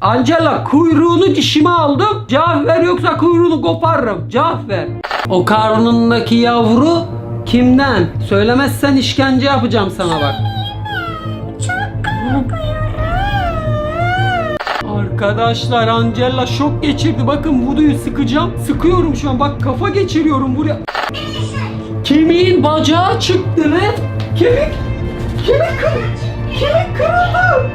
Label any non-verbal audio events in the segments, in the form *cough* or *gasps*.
Angela kuyruğunu dişime aldım. Cevap ver yoksa kuyruğunu koparırım. Cevap ver. O karnındaki yavru kimden? Söylemezsen işkence yapacağım sana bak. Arkadaşlar Angela şok geçirdi. Bakın vuduyu sıkacağım. Sıkıyorum şu an. Bak kafa geçiriyorum buraya. Kemiğin bacağı çıktı ve kemik kemik kırıldı. Kemik kırıldı.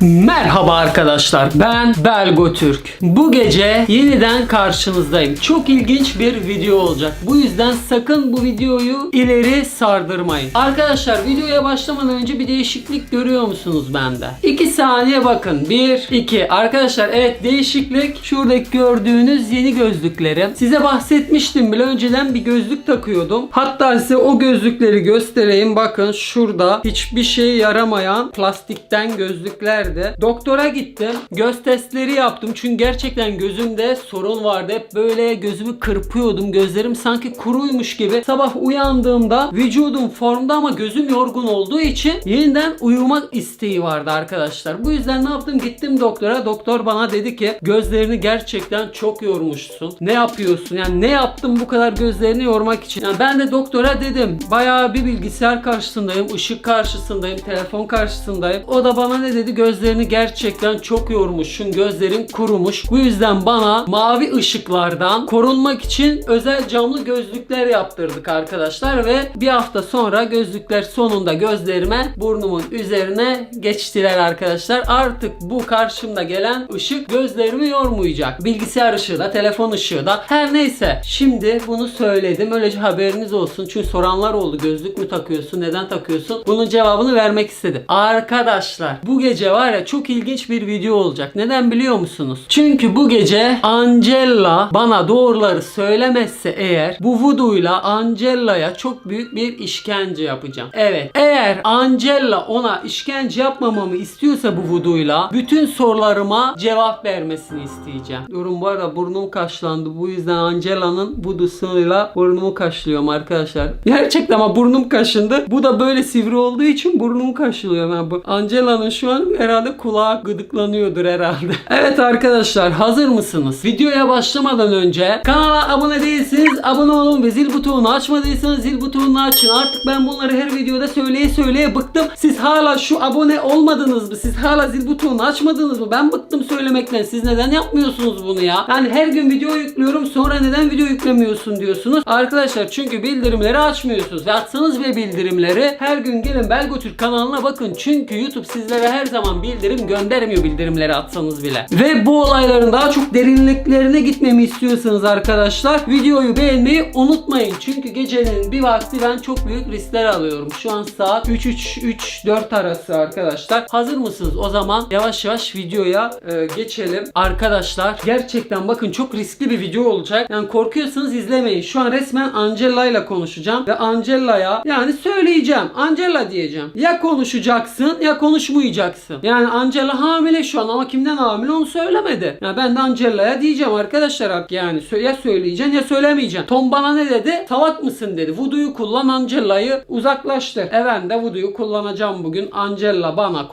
Merhaba arkadaşlar ben Belgo Türk. Bu gece yeniden karşınızdayım. Çok ilginç bir video olacak. Bu yüzden sakın bu videoyu ileri sardırmayın. Arkadaşlar videoya başlamadan önce bir değişiklik görüyor musunuz bende? 2 saniye bakın. 1 2 Arkadaşlar evet değişiklik şuradaki gördüğünüz yeni gözlüklerim. Size bahsetmiştim bile önceden bir gözlük takıyordum. Hatta size o gözlükleri göstereyim. Bakın şurada hiçbir şeye yaramayan plastikten gözlüklerdi. Doktora gittim. Göz testleri yaptım. Çünkü gerçekten gözümde sorun vardı. Hep böyle gözümü kırpıyordum. Gözlerim sanki kuruymuş gibi. Sabah uyandığımda vücudum formda ama gözüm yorgun olduğu için yeniden uyumak isteği vardı arkadaşlar. Bu yüzden ne yaptım? Gittim doktora. Doktor bana dedi ki gözlerini gerçekten çok yormuşsun. Ne yapıyorsun? Yani ne yaptın bu kadar gözlerini yormak için? Yani ben de doktora dedim. Bayağı bir bilgisayar karşısındayım. ışık karşısındayım. Telefon karşısındayım. O da bana ne dedi? Gözlerini gerçekten çok yormuşsun. Gözlerin kurumuş. Bu yüzden bana mavi ışıklardan korunmak için özel camlı gözlükler yaptırdık arkadaşlar ve bir hafta sonra gözlükler sonunda gözlerime burnumun üzerine geçtiler arkadaşlar. Artık bu karşımda gelen ışık gözlerimi yormayacak. Bilgisayar ışığı da, telefon ışığı da. Her neyse. Şimdi bunu söyledim. Öylece haberiniz olsun. Çünkü soranlar oldu. Gözlük mü takıyorsun? Neden takıyorsun? Bunun cevabını vermek istedim. Arkadaşlar bu gece var ya çok ilginç bir video olacak. Neden biliyor musunuz? Çünkü bu gece Angela bana doğruları söylemezse eğer bu voodoo'yla Angela'ya çok büyük bir işkence yapacağım. Evet. Eğer Angela ona işkence yapmamamı istiyorsa bu voodoo'yla bütün sorularıma cevap vermesini isteyeceğim. Durun bu arada burnum kaşlandı. Bu yüzden Angela'nın voodoo'suyla burnumu kaşlıyorum arkadaşlar. *laughs* Gerçekten ama burnum kaşındı. Bu da böyle sivri olduğu için burnumu kaşlıyor. Yani bu Angela'nın şu an herhalde kulağı gıdıklanıyordur herhalde. *laughs* evet arkadaşlar hazır mısınız? Videoya başlamadan önce kanala abone değilseniz abone olun ve zil butonunu açmadıysanız zil butonunu açın. Artık ben bunları her videoda söyleye söyleye bıktım. Siz hala şu abone olmadınız mı? Siz hala zil butonunu açmadınız mı? Ben bıktım söylemekten. Siz neden yapmıyorsunuz bunu ya? Yani her gün video yüklüyorum sonra neden video yüklemiyorsun diyorsunuz. Arkadaşlar çünkü bildirimleri açmıyorsunuz. Ve atsanız bile bildirimleri her gün gelin Belgo Türk kanalına bakın. Çünkü YouTube sizlere her zaman bildirim göndermiyor bildirimleri atsanız bile. Ve bu olayların daha çok derinliklerine gitmemi istiyorsanız arkadaşlar videoyu beğenmeyi unutmayın. Çünkü gecenin bir vakti ben çok büyük riskler alıyorum. Şu an saat 3 3 3 4 arası arkadaşlar. Hazır mısınız? O zaman yavaş yavaş videoya e, geçelim. Arkadaşlar gerçekten bakın çok riskli bir video olacak. Yani korkuyorsanız izlemeyin. Şu an resmen Angela ile konuşacağım ve Angela'ya yani söyleyeceğim. Angela diyeceğim. Ya konuşacaksın ya konuşmayacaksın. Yani Angela hamile şu an ama kimden hamile onu söylemedi. Yani ben de Angela'ya diyeceğim arkadaşlar yani ya söyleyeceksin ya söylemeyeceksin. Tom bana ne dedi? Salak mısın dedi. Voodoo'yu kullan Angela'yı uzaklaştır. E ben de Voodoo'yu kullanacağım bugün. Angela bana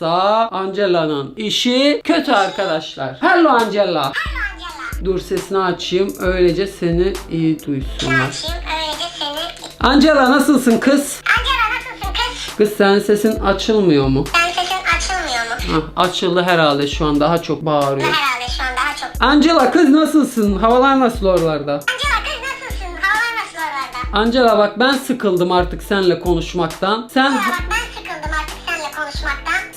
konuşmasa Angela'nın işi kötü arkadaşlar. Hello Angela. Dur sesini açayım. Öylece seni iyi duysunlar. Açayım öylece seni. Angela nasılsın kız? Angela nasılsın kız? Kız senin sesin açılmıyor mu? Sen sesin açılmıyor mu? Hah, açıldı herhalde şu an daha çok bağırıyor. Herhalde şu an daha çok. Angela kız nasılsın? Havalar nasıl oralarda? Angela kız nasılsın? Havalar nasıl oralarda? Angela bak ben sıkıldım artık seninle konuşmaktan. Sen Angela bak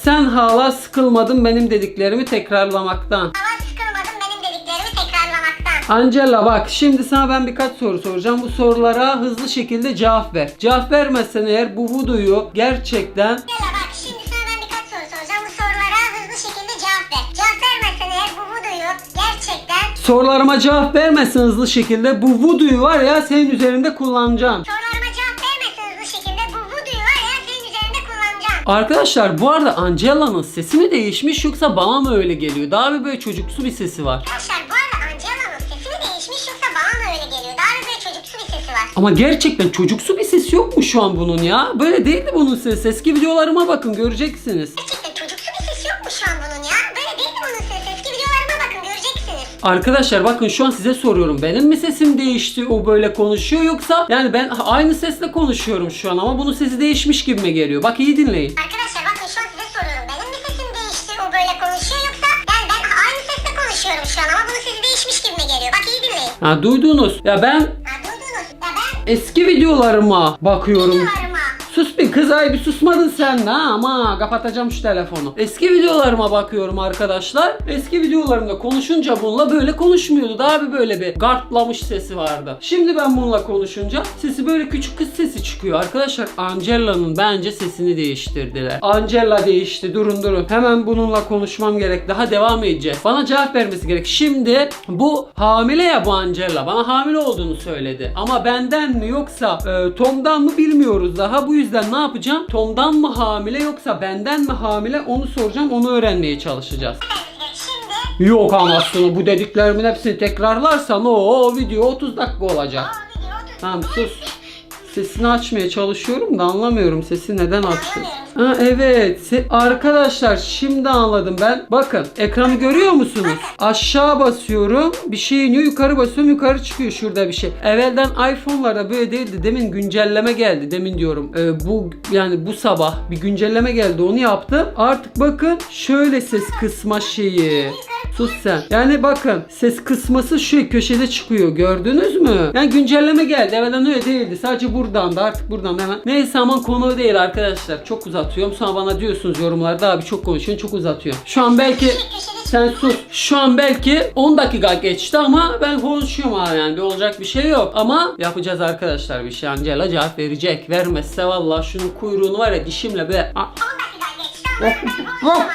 sen hala sıkılmadın benim dediklerimi tekrarlamaktan. Hava sıkılmadım benim dediklerimi tekrarlamaktan. Angela bak şimdi sana ben birkaç soru soracağım. Bu sorulara hızlı şekilde cevap ver. Cevap vermezsen eğer bu voodoo'yu gerçekten Angela bak şimdi sana ben birkaç soru soracağım. Bu sorulara hızlı şekilde cevap ver. Cevap vermezsen eğer bu videoyu gerçekten sorularıma cevap vermezsen hızlı şekilde bu voodoo'yu var ya senin üzerinde kullanacağım. sorularıma Arkadaşlar bu arada Angela'nın sesi mi değişmiş yoksa bana mı öyle geliyor? Daha bir böyle çocuksu bir sesi var. Arkadaşlar bu arada Angela'nın sesi mi değişmiş yoksa bana mı öyle geliyor? Daha bir böyle çocuksu bir sesi var. Ama gerçekten çocuksu bir sesi yok mu şu an bunun ya? Böyle değildi bunun sesi. Eski videolarıma bakın göreceksiniz. Arkadaşlar bakın şu an size soruyorum. Benim mi sesim değişti o böyle konuşuyor yoksa yani ben aynı sesle konuşuyorum şu an ama bunun sesi değişmiş gibi mi geliyor? Bak iyi dinleyin. Arkadaşlar bakın şu an size soruyorum. Benim mi sesim değişti o böyle konuşuyor yoksa yani ben aynı sesle konuşuyorum şu an ama bunun sesi değişmiş gibi mi geliyor? Bak iyi dinleyin. Ha duydunuz. Ya ben Ha duydunuz. Ya ben eski videolarıma bakıyorum. videolarıma Sus bir kız ay bir susmadın sen ha ama kapatacağım şu telefonu. Eski videolarıma bakıyorum arkadaşlar. Eski videolarımda konuşunca bununla böyle konuşmuyordu. Daha bir böyle bir gartlamış sesi vardı. Şimdi ben bununla konuşunca sesi böyle küçük kız sesi çıkıyor. Arkadaşlar Angela'nın bence sesini değiştirdiler. Angela değişti. Durun durun. Hemen bununla konuşmam gerek. Daha devam edeceğiz. Bana cevap vermesi gerek. Şimdi bu hamile ya bu Angela. Bana hamile olduğunu söyledi. Ama benden mi yoksa e, Tom'dan mı bilmiyoruz daha. Bu yüzden ne yapacağım? Tom'dan mı hamile yoksa benden mi hamile onu soracağım. Onu öğrenmeye çalışacağız. şimdi Yok ama aslında bu dediklerimin hepsini tekrarlarsan o, video 30 dakika olacak. o video otur. Tamam sus. Sesini açmaya çalışıyorum da anlamıyorum sesi neden açtı. Ha evet. Se- Arkadaşlar şimdi anladım ben. Bakın ekranı görüyor musunuz? Aşağı basıyorum. Bir şey iniyor. Yukarı basıyorum. Yukarı çıkıyor şurada bir şey. Evvelden iPhone'larda böyle değildi. Demin güncelleme geldi. Demin diyorum. Ee, bu yani bu sabah bir güncelleme geldi. Onu yaptım. Artık bakın şöyle ses kısma şeyi. Sus sen. Yani bakın ses kısması şu köşede çıkıyor. Gördünüz mü? Yani güncelleme geldi. Evvelden öyle değildi. Sadece buradan da artık buradan da hemen. Neyse aman konu değil arkadaşlar. Çok uzatıyorum. Sonra bana diyorsunuz yorumlarda abi çok konuşuyorsun çok uzatıyorum. Şu an belki sen sus. Şu an belki 10 dakika geçti ama ben konuşuyorum abi yani. Bir olacak bir şey yok. Ama yapacağız arkadaşlar bir şey. Angela cevap verecek. Vermezse vallahi şunun kuyruğunu var ya dişimle be. A- 10 dakika geçti ama ben konuşurum Hop. yani.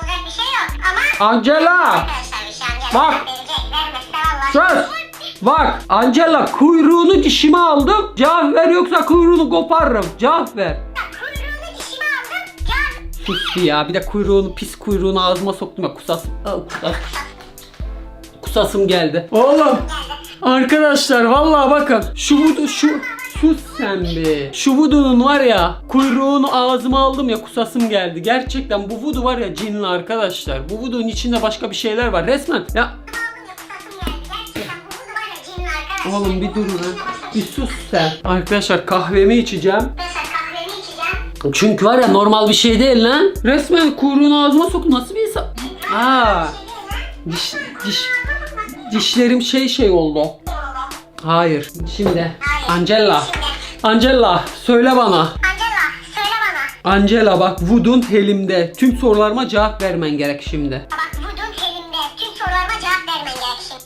Olacak bir şey yok ama Angela! arkadaşlar bir şey amca Bak. verecek. Vermezse vallahi. Sus! Bak Angela kuyruğunu dişime aldım. Cevap ver yoksa kuyruğunu koparırım. Cevap ver. Kuyruğunu dişime aldım. Sus bir ya. Bir de kuyruğunu pis kuyruğunu ağzıma soktum ya kusas. Al, kusas. Kusasım geldi. Oğlum. Arkadaşlar vallahi bakın şu vudu şu sus sen bir. Şu vudunun var ya kuyruğunu ağzıma aldım ya kusasım geldi. Gerçekten bu vudu var ya cinli arkadaşlar. Bu vudunun içinde başka bir şeyler var. Resmen ya Oğlum bir dur lan. Bir sus sen. Arkadaşlar kahvemi içeceğim. Çünkü var ya normal bir şey değil lan. Resmen kuyruğunu ağzıma soktu. Nasıl bir insan? Aa, diş, diş, dişlerim şey şey oldu. Hayır. Şimdi. Angela. Angela söyle bana. Angela söyle bana. Angela bak Wood'un elimde. Tüm sorularıma cevap vermen gerek şimdi. Bak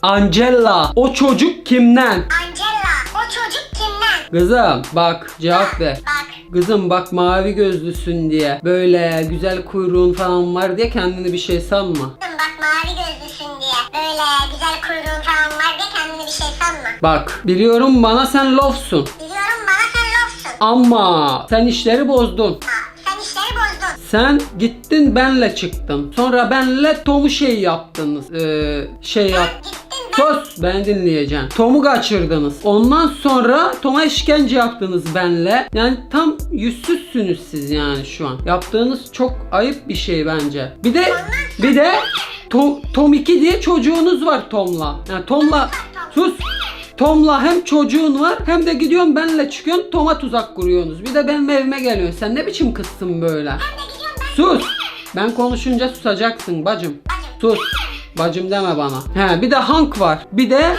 Angela o çocuk kimden? Angela o çocuk kimden? Kızım bak cevap ver. Bak. Kızım bak mavi gözlüsün diye böyle güzel kuyruğun falan var diye kendini bir şey sanma. Kızım Bak mavi gözlüsün diye. Böyle güzel kuyruğun falan var diye kendini bir şey sanma. Bak biliyorum bana sen lofsun Biliyorum bana sen lofsun. ama sen işleri bozdun. Ha, sen işleri bozdun. Sen gittin benle çıktın. Sonra benle Tom'u şey yaptınız. Ee, şey yap. Ben. Sus ben dinleyeceğim. Tom'u kaçırdınız. Ondan sonra Tom'a işkence yaptınız benle. Yani tam yüzsüzsünüz siz yani şu an. Yaptığınız çok ayıp bir şey bence. Bir de bir de Tom, Tom 2 diye çocuğunuz var Tom'la. Yani Tom'la sus. Tom'la hem çocuğun var hem de gidiyorsun benle çıkıyorsun Tom'a tuzak kuruyorsunuz. Bir de benim evime geliyorsun. Sen ne biçim kızsın böyle? Sus. Ben konuşunca susacaksın bacım. Sus. Bacım deme bana. He bir de Hank var. Bir de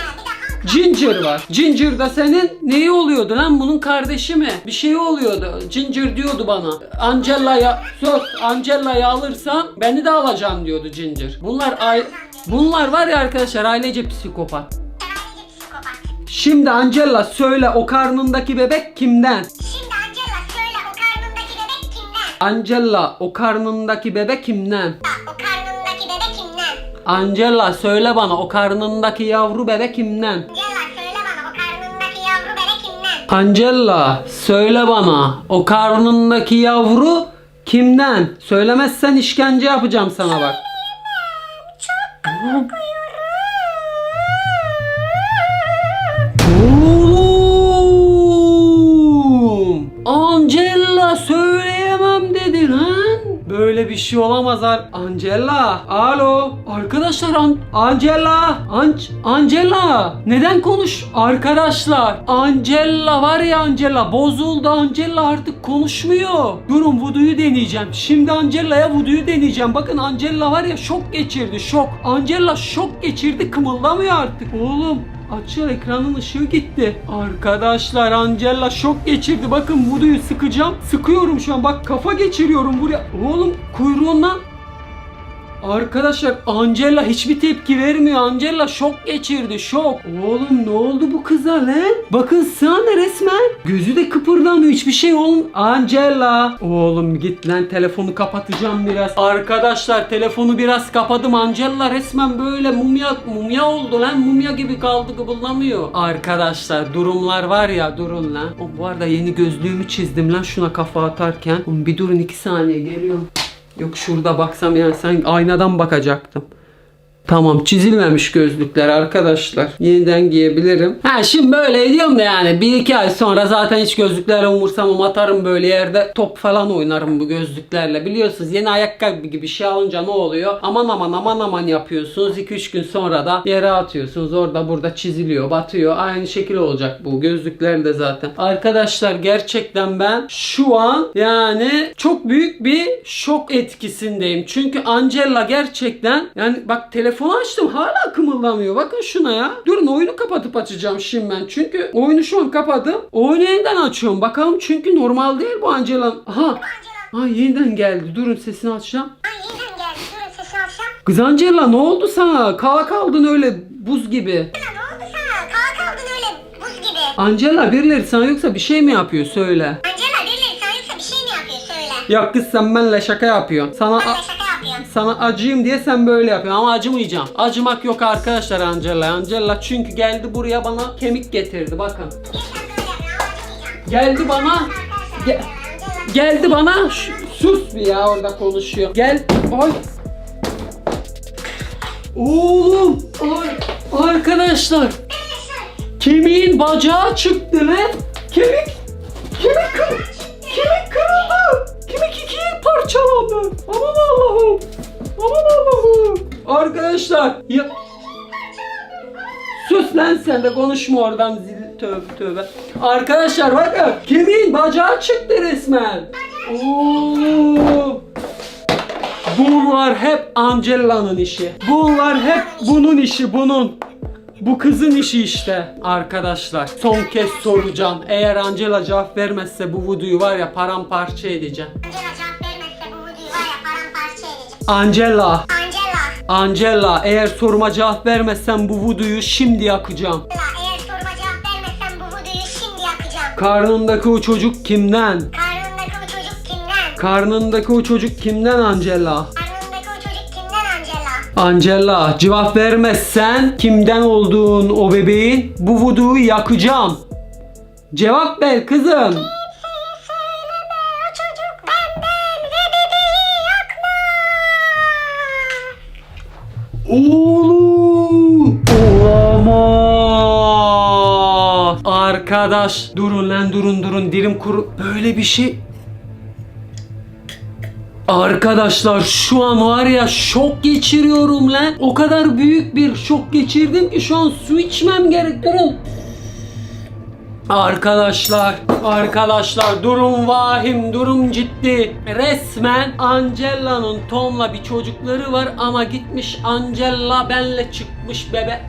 Ginger var. Ginger da senin neyi oluyordu lan bunun kardeşi mi? Bir şey oluyordu. Ginger diyordu bana. Angela'ya sus. Angela'yı alırsan beni de alacaksın diyordu Ginger. Bunlar ay Bunlar var ya arkadaşlar ailece psikopat. Şimdi Angela söyle o karnındaki bebek kimden? Şimdi Angela söyle o karnındaki bebek kimden? Angela o karnındaki bebek kimden? Ha, o karnındaki bebek kimden? Angela söyle bana o karnındaki yavru bebek kimden? Angela söyle bana o karnındaki yavru bebek kimden? Angela söyle bana o karnındaki yavru kimden? Söylemezsen işkence yapacağım sana bak. Oğlum! Angela söyleyemem dedi lan. Böyle bir şey olamaz Ar- Angela. Alo. Arkadaşlar An Angela, An- Angela neden konuş? Arkadaşlar Angela var ya Angela bozuldu Angela artık konuşmuyor. Durun Voodoo'yu deneyeceğim. Şimdi Angela'ya Voodoo'yu deneyeceğim. Bakın Angela var ya şok geçirdi şok. Angela şok geçirdi kımıldamıyor artık. Oğlum Açıyor ekranın ışığı gitti. Arkadaşlar Angela şok geçirdi. Bakın Voodoo'yu sıkacağım. Sıkıyorum şu an. Bak kafa geçiriyorum buraya. Oğlum kuyruğundan Arkadaşlar Angela hiçbir tepki vermiyor. Angela şok geçirdi şok. Oğlum ne oldu bu kıza lan? Bakın sana resmen. Gözü de kıpırdamıyor hiçbir şey oğlum. Angela. Oğlum git lan telefonu kapatacağım biraz. Arkadaşlar telefonu biraz kapadım. Angela resmen böyle mumya mumya oldu lan. Mumya gibi kaldı kıpırdamıyor. Arkadaşlar durumlar var ya durun lan. O, bu arada yeni gözlüğümü çizdim lan şuna kafa atarken. Oğlum bir durun iki saniye geliyorum. Yok şurada baksam yani sen aynadan bakacaktım. Tamam çizilmemiş gözlükler arkadaşlar. Yeniden giyebilirim. Ha şimdi böyle ediyorum da yani bir iki ay sonra zaten hiç gözlüklerle umursamam atarım böyle yerde top falan oynarım bu gözlüklerle. Biliyorsunuz yeni ayakkabı gibi şey alınca ne oluyor? Aman aman aman aman yapıyorsunuz. 2-3 gün sonra da yere atıyorsunuz. Orada burada çiziliyor batıyor. Aynı şekil olacak bu gözlükler de zaten. Arkadaşlar gerçekten ben şu an yani çok büyük bir şok etkisindeyim. Çünkü Angela gerçekten yani bak telefonu açtım hala kımıldamıyor. Bakın şuna ya. Durun oyunu kapatıp açacağım şimdi ben. Çünkü oyunu şu an kapadım. Oyunu yeniden açıyorum. Bakalım çünkü normal değil bu Angela. Aha. Ha yeniden geldi. Durun sesini açacağım. Ay yeniden geldi. Durun sesini açsam. Kız Angela ne oldu sana? Kala kaldın öyle buz gibi. Angela birileri sana yoksa bir şey mi yapıyor söyle. Angela birileri sana yoksa bir şey mi yapıyor söyle. Ya kız sen benimle şaka yapıyorsun. Sana yapıyorum. Sana acıyım diye sen böyle yapıyorsun ama acımayacağım. Acımak yok arkadaşlar Angela. Angela çünkü geldi buraya bana kemik getirdi bakın. Geldi bana Ge- geldi bana sus bir ya orada konuşuyor. Gel. Ay. Oğlum. Ay. Arkadaşlar. Kemiğin bacağı çıktı lan. Kemik. Kemik kır. Kemik kırıldı. Kemik ikiye parçalandı. Aman Allah'ım. Arkadaşlar. Ya... Sus lan sen de konuşma oradan zil tövbe tövbe. Arkadaşlar bakın kemiğin bacağı çıktı resmen. Bunlar hep Angela'nın işi. Bunlar hep bunun işi bunun. Bu kızın işi işte arkadaşlar. Son kez soracağım. Eğer Angela cevap vermezse bu Voodoo'yu var ya paramparça edeceğim. Angela, Angela. Angela eğer soruma cevap vermezsen bu Voodoo'yu şimdi yakacağım. Eğer soruma cevap vermezsen bu videoyu şimdi yakacağım. Karnındaki o çocuk kimden? Karnındaki o çocuk kimden? Karnındaki o çocuk kimden Angela? Karnındaki o çocuk kimden Angela? Angela cevap vermezsen kimden olduğun o bebeğin bu vuduyu yakacağım. Cevap ver kızım. Arkadaş durun lan durun durun dilim kuru. Böyle bir şey. Arkadaşlar şu an var ya şok geçiriyorum lan. O kadar büyük bir şok geçirdim ki şu an su içmem gerek. Durun. Arkadaşlar, arkadaşlar durum vahim, durum ciddi. Resmen Angela'nın Tom'la bir çocukları var ama gitmiş Angela benle çıkmış bebe.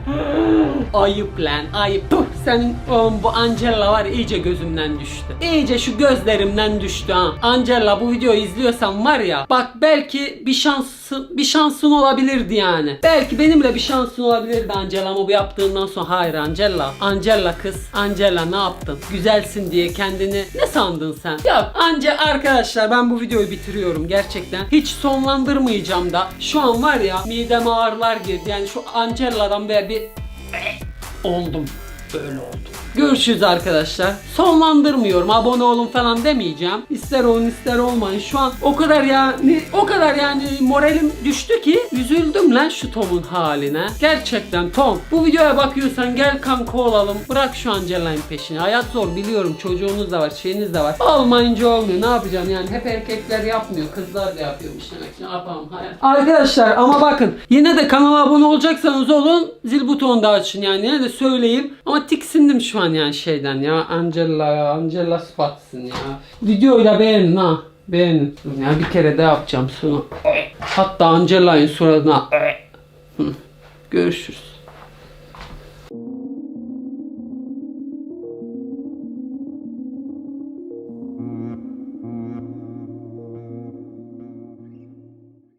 *gasps* ayıp lan, ayıp. Dur senin oğlum bu Angela var iyice gözümden düştü. İyice şu gözlerimden düştü ha. Angela bu videoyu izliyorsan var ya, bak belki bir şansın, bir şansın olabilirdi yani. Belki benimle bir şansın olabilirdi Angela ama bu yaptığından sonra hayır Angela. Angela kız, Angela ne yaptın? Güzelsin diye kendini ne sandın sen? Yok anca arkadaşlar ben bu videoyu bitiriyorum gerçekten. Hiç sonlandırmayacağım da. Şu an var ya mideme ağrılar girdi. Yani şu Angela'dan böyle bir oldum. Böyle oldum. Görüşürüz arkadaşlar. Sonlandırmıyorum. Abone olun falan demeyeceğim. İster olun ister olmayın. Şu an o kadar yani o kadar yani moralim düştü ki üzüldüm lan şu Tom'un haline. Gerçekten Tom bu videoya bakıyorsan gel kanka olalım. Bırak şu Angela'nın peşini. Hayat zor biliyorum. Çocuğunuz da var, şeyiniz de var. Olmayınca olmuyor. Ne yapacaksın yani? Hep erkekler yapmıyor. Kızlar da yapıyormuş demek ki. Ne yapalım hayat. Arkadaşlar ama bakın yine de kanala abone olacaksanız olun. Zil butonu da açın yani. Yine de söyleyeyim. Ama tiksindim şu an yani şeyden ya. Angela. Angela Spatsın ya. Videoyu da beğenin ha. Beğenin. Ya bir kere de yapacağım sonra. Hatta Angela'nın suratına. Görüşürüz.